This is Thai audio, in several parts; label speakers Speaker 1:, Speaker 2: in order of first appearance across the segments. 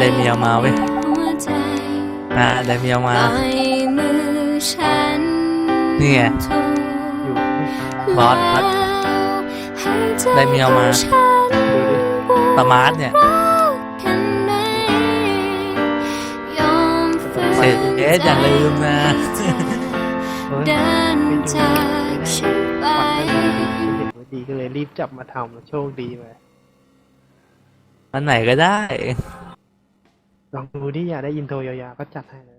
Speaker 1: ไดเมียวมาเว้ยอ่าไดเมียวมา นี่ไง
Speaker 2: อยู่
Speaker 1: บอสบอสไดเมียวมา
Speaker 2: ดูดิ
Speaker 1: สมาร์ทเนี่ยเสร็จเอ๊ะอย่าลืมนะ
Speaker 2: เฮ้ย
Speaker 3: เดินจากฉันไป
Speaker 2: เห็นว่าดีก็เลยรีบจับมาทำแล้วโชคดีไป
Speaker 1: อันไหนก็ได้
Speaker 2: ลองดูดิอยากได้อินโทรยาวๆก็จัดให้เลย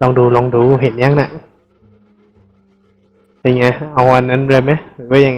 Speaker 2: ลองดูลองดูเห็นยังน่ะเป็นไง เอาอันนั้นเลยไหมหรือว่ายังไง